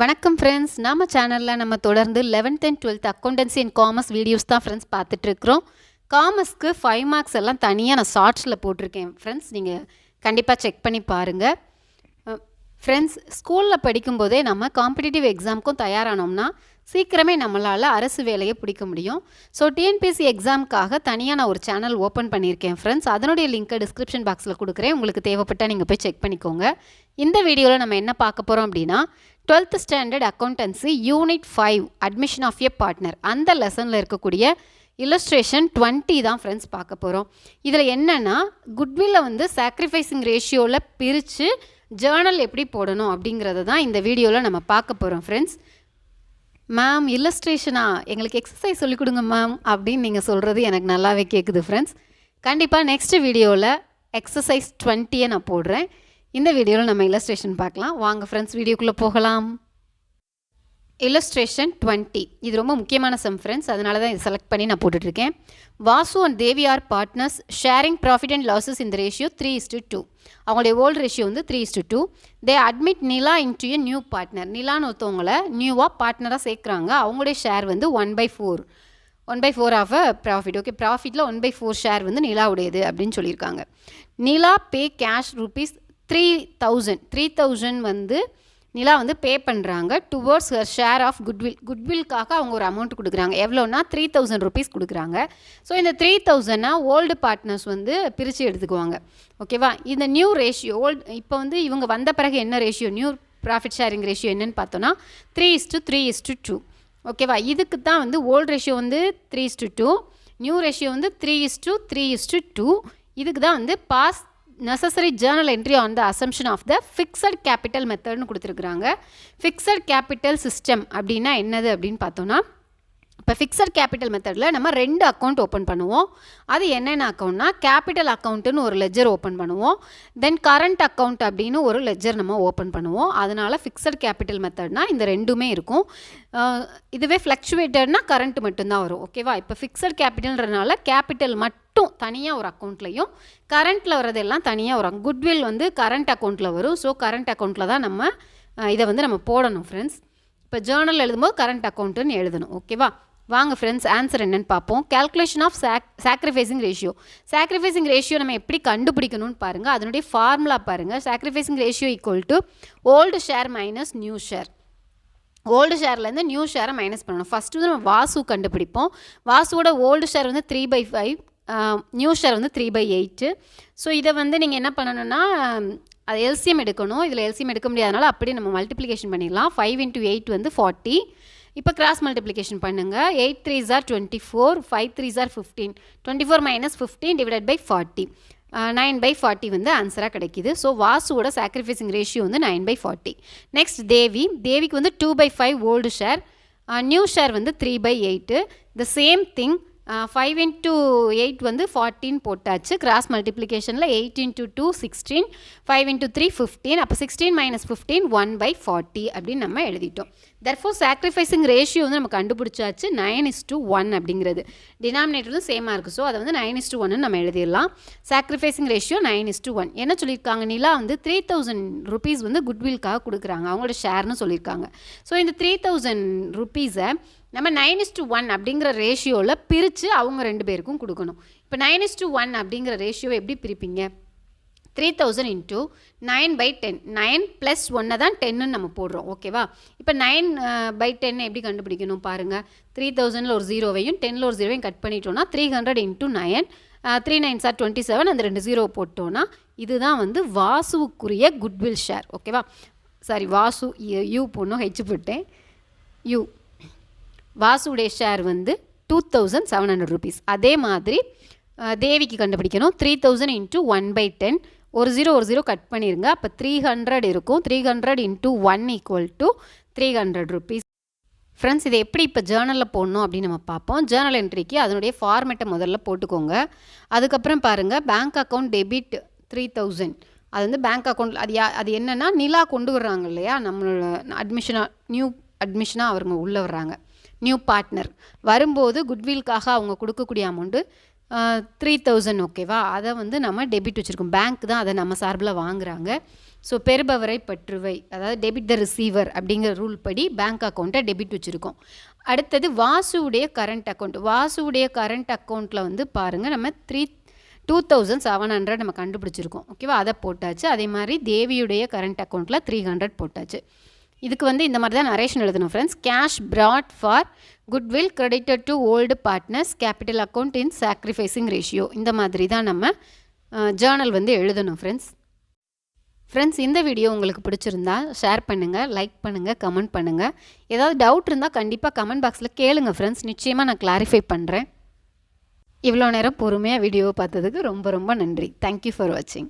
வணக்கம் ஃப்ரெண்ட்ஸ் நம்ம சேனலில் நம்ம தொடர்ந்து eleventh and twelfth accountancy and commerce videos தான் ஃப்ரெண்ட்ஸ் பார்த்துட்ருக்குறோம் காமர்ஸ்க்கு ஃபைவ் மார்க்ஸ் எல்லாம் தனியாக நான் ஷார்ட்ஸில் போட்டிருக்கேன் ஃப்ரெண்ட்ஸ் நீங்கள் கண்டிப்பாக செக் பண்ணி பாருங்கள் ஃப்ரெண்ட்ஸ் ஸ்கூலில் படிக்கும்போதே நம்ம காம்படிட்டிவ் எக்ஸாமுக்கும் தயாரானோம்னா சீக்கிரமே நம்மளால் அரசு வேலையை பிடிக்க முடியும். ஸோ டிஎன்பிஎஸ்சி எக்ஸாமுக்காக தனியாக நான் ஒரு சேனல் ஓப்பன் பண்ணியிருக்கேன் ஃப்ரெண்ட்ஸ் அதனுடைய லிங்க்கை டிஸ்கிரிப்ஷன் பாக்ஸில் கொடுக்குறேன். உங்களுக்கு தேவைப்பட்டால் நீங்கள் போய் செக் பண்ணிக்கோங்க. இந்த வீடியோவில் நம்ம என்ன பார்க்க போகிறோம் அப்படின்னா twelfth standard accountancy unit five admission of a partner அந்த லெசனில் இருக்கக்கூடிய இல்லஸ்ட்ரேஷன் டுவெண்ட்டி தான் ஃப்ரெண்ட்ஸ் பார்க்க போகிறோம் இதில் என்னென்னா குட்வில்லை வந்து சாக்ரிஃபைசிங் ரேஷியோவில் பிரித்து ஜேர்னல் எப்படி போடணும் அப்படிங்கிறத தான் இந்த வீடியோவில் நம்ம பார்க்க போகிறோம் ஃப்ரெண்ட்ஸ் மேம் இல்லஸ்ட்ரேஷனா எங்களுக்கு எக்ஸசைஸ் சொல்லிக் கொடுங்க மேம் அப்படின்னு நீங்கள் சொல்கிறது எனக்கு நல்லாவே கேட்குது ஃப்ரெண்ட்ஸ் கண்டிப்பாக நெக்ஸ்ட் வீடியோவில் எக்ஸசைஸ் டுவெண்ட்டியை நான் போடுறேன். இந்த வீடியோவில் நம்ம இல்லஸ்ட்ரேஷன் பார்க்கலாம். வாங்க ஃப்ரெண்ட்ஸ் வீடியோக்குள்ளே போகலாம். இல்லஸ்ட்ரேஷன் டுவெண்ட்டி இது ரொம்ப முக்கியமான சம் ஃப்ரெண்ட்ஸ் அதனால தான் இது செலக்ட் பண்ணி நான் போட்டுட்ருக்கேன். Vasu and Devi are partners sharing profit and losses இந்த ratio three is to two அவங்களுடைய ஓல்டு ரேஷியோ வந்து three is to two they admit Nila into a new partner நிலான்னு ஒருத்தவங்களை நியூவாக பார்ட்னராக சேர்க்குறாங்க. அவங்களுடைய ஷேர் வந்து one by four one by four of a profit okay ப்ராஃபிட்டில் one by four share வந்து நிலாவுடையது அப்படின்னு சொல்லியிருக்காங்க. Nila pay cash rupees three thousand three thousand வந்து நிலா வந்து பே பண்ணுறாங்க towards her share of goodwill குட்வில்காக அவங்க ஒரு அமௌண்ட் கொடுக்குறாங்க. எவ்வளோனா த்ரீ தௌசண்ட் ருபீஸ் கொடுக்குறாங்க. ஸோ இந்த த்ரீ தௌசண்ட்னா ஓல்டு பார்ட்னர்ஸ் வந்து பிரித்து எடுத்துக்குவாங்க. ஓகேவா இந்த நியூ ரேஷியோ ஓல்டு இப்போ வந்து இவங்க வந்த பிறகு என்ன ratio new profit sharing ratio என்னன்னு பார்த்தோன்னா three is to three is to two ஓகேவா இதுக்கு தான் வந்து ஓல்டு ரேஷியோ வந்து three is to two new ratio வந்து three is to three is to two இதுக்கு தான் வந்து pass necessary journal entry on the assumption of the fixed capital மெத்தட்னு கொடுத்துருக்குறாங்க. ஃபிக்ஸட் கேபிட்டல் சிஸ்டம் அப்படின்னா என்னது அப்படின்னு பார்த்தோன்னா இப்போ ஃபிக்ஸட் கேபிட்டல் மெத்தடில் நம்ம ரெண்டு அக்கௌண்ட் ஓப்பன் பண்ணுவோம். அது என்னென்ன அக்கௌண்ட்னா கேபிட்டல் அக்கௌண்ட்டுன்னு ஒரு லெஜர் ஓப்பன் பண்ணுவோம். தென் கரண்ட் அக்கௌண்ட் அப்படின்னு ஒரு லெஜர் நம்ம ஓப்பன் பண்ணுவோம். அதனால் ஃபிக்ஸட் கேபிட்டல் மெத்தட்னா இந்த ரெண்டுமே இருக்கும். இதுவே ஃப்ளக்சுவேட்டட்னா கரண்ட் மட்டும்தான் வரும். ஓகேவா இப்போ ஃபிக்ஸட் கேபிட்டல்ன்றனால கேபிட்டல் மட்டும் தனியாக ஒரு அக்கௌண்ட்லையும் கரண்ட்டில் வரதெல்லாம் தனியாக வரும் குட்வில் வந்து கரண்ட் அக்கௌண்ட்டில் வரும். ஸோ கரண்ட் அக்கௌண்ட்டில் தான் நம்ம இதை வந்து நம்ம போடணும் ஃப்ரெண்ட்ஸ் இப்போ ஜேர்னல் எழுதும்போது கரண்ட் அக்கௌண்ட்டுன்னு எழுதணும் ஓகேவா வாங்க ஃப்ரெண்ட்ஸ் ஆன்சர் என்னன்னு பார்ப்போம். Calculation of sac sacrificing ratio sacrificing ratio நம்ம எப்படி கண்டுபிடிக்கணும்னு பாருங்கள் அதனுடைய ஃபார்முலா பாருங்கள் sacrificing ratio equal to old share minus new share old ஷேர்லேருந்து new ஷேரை மைனஸ் பண்ணணும். ஃபஸ்ட்டு வந்து நம்ம வாசு கண்டுபிடிப்போம். வாசுவோட ஓல்டு ஷேர் வந்து three by five new share வந்து த்ரீ பை எயிட்டு ஸோ இதை வந்து நீங்கள் என்ன பண்ணணும்னா அது எல்சிஎம் எடுக்கணும். இதில் எல்சிஎம் எடுக்க முடியாதனால அப்படியே நம்ம மல்டிப்ளிகேஷன் பண்ணிடலாம். ஃபைவ் இன்ட்டு எயிட் வந்து ஃபார்ட்டி இப்போ கிராஸ் மல்டிப்ளிகேஷன் பண்ணுங்கள் எயிட் த்ரீ ஜார் twenty four five three jar fifteen twenty four minus fifteen divide by forty nine by forty வந்து ஆன்சராக கிடைக்கிது. ஸோ வாசுவோட சாக்ரிஃபைசிங் ரேஷியோ வந்து nine by forty next Devi. தேவிக்கு வந்து two by five old share new share வந்து three by eight the same thing five into eight வந்து ஃபார்ட்டின் போட்டாச்சு. Cross மல்டிப்ளிகேஷனில் eight into two sixteen five into three fifteen அப்போ sixteen minus fifteen one by forty அப்படின்னு நம்ம எழுதிட்டோம். Therefore sacrificing ratio வந்து நம்ம கண்டுபிடிச்சாச்சு. நைன் இஸ் டு ஒன் அப்படிங்கிறது. டினாமினேட்டர் வந்து சேமாக இருக்குது ஸோ அதை வந்து நைன் இஸ் டு ஒன்னு நம்ம எழுதிடலாம். Sacrificing ratio nine is to one என்ன சொல்லியிருக்காங்க? நிலா வந்து த்ரீ தௌசண்ட் ருபீஸ் வந்து குட்வில்காக கொடுக்குறாங்க. அவங்களோட ஷேர்னு சொல்லியிருக்காங்க. ஸோ இந்த த்ரீ தௌசண்ட் ருபீஸை நம்ம நைன் இஸ் டு ஒன் அப்படிங்கிற ரேஷியோவில் பிரித்து அவங்க ரெண்டு பேருக்கும் கொடுக்கணும். இப்போ நைன் இஸ் டு ஒன் அப்படிங்கிற ரேஷியோவை எப்படி பிரிப்பீங்க? Three thousand into nine by ten nine plus ஒன்னை தான் டென்னு நம்ம போடுறோம் ஓகேவா இப்போ நைன் பை டென் எப்படி கண்டுபிடிக்கணும் பாருங்கள் த்ரீ தௌசண்டில் ஒரு ஜீரோவையும் டெனில் ஒரு ஜீரோவையும் கட் பண்ணிட்டோன்னா three hundred into nine three nine sir twenty seven அந்த ரெண்டு ஜீரோ போட்டோன்னா இதுதான் வந்து வாசுவுக்குரிய குட்வில் ஷேர் ஓகேவா சாரி வாசு யூ பொண்ணும் ஹெச் போட்டேன். யூ. வாசுடைய ஷேர் வந்து two thousand seven hundred rupees அதே மாதிரி தேவிக்கு கண்டுபிடிக்கணும். Three thousand into one by ten ஒரு ஜீரோ ஒரு ஜீரோ கட் பண்ணிடுங்க அப்போ த்ரீ ஹண்ட்ரட் இருக்கும். Three hundred into one equal to three hundred rupees friends இதை எப்படி இப்போ ஜேர்னலில் போடணும் அப்படின்னு நம்ம பார்ப்போம். ஜேர்னல் என்ட்ரிக்கு அதனுடைய ஃபார்மேட்டை முதல்ல போட்டுக்கோங்க. அதுக்கப்புறம் பாருங்கள் bank account debit three thousand அது வந்து பேங்க் அக்கௌண்ட் அது யா அது என்னென்னா நிலா கொண்டு வர்றாங்க இல்லையா? நம்மளோட அட்மிஷனாக நியூ அட்மிஷனாக அவங்க உள்ளே வர்றாங்க. நியூ பார்ட்னர் வரும்போது குட்வில்காக அவங்க கொடுக்கக்கூடிய அமௌண்ட்டு த்ரீ தௌசண்ட் ஓகேவா அதை வந்து நம்ம டெபிட் வச்சுருக்கோம். பேங்க் தான் அதை நம்ம சார்பில் வாங்குகிறாங்க ஸோ பெறுபவரை பற்றுவை. அதாவது டெபிட் த ரிசீவர் அப்படிங்கிற ரூல் படி பேங்க் அக்கௌண்ட்டை டெபிட் வச்சுருக்கோம். அடுத்தது வாசுவுடைய கரண்ட் அக்கௌண்ட் வாசுவுடைய கரண்ட் அக்கௌண்ட்டில் வந்து பாருங்கள் நம்ம three two thousand seven hundred நம்ம கண்டுபிடிச்சிருக்கோம். ஓகேவா அதை போட்டாச்சு. அதே மாதிரி தேவியுடைய கரண்ட் அக்கௌண்ட்டில் த்ரீ ஹண்ட்ரட் போட்டாச்சு. இதுக்கு வந்து இந்த மாதிரி தான் நரேஷன் எழுதணும் friends cash brought for goodwill credited to old partners capital account in sacrificing ratio இந்த மாதிரி தான் நம்ம ஜேர்னல் வந்து எழுதணும் ஃப்ரெண்ட்ஸ் ஃப்ரெண்ட்ஸ் இந்த வீடியோ உங்களுக்கு பிடிச்சிருந்தா ஷேர் பண்ணுங்கள் லைக் பண்ணுங்கள் கமெண்ட் பண்ணுங்கள் ஏதாவது டவுட் இருந்தால் கண்டிப்பாக கமெண்ட் பாக்ஸில் கேளுங்கள் ஃப்ரெண்ட்ஸ் நிச்சயமாக நான் கிளாரிஃபை பண்ணுறேன் இவ்வளோ நேரம் பொறுமையாக வீடியோ பார்த்ததுக்கு ரொம்ப ரொம்ப நன்றி. தேங்க்யூ ஃபார் வாட்சிங்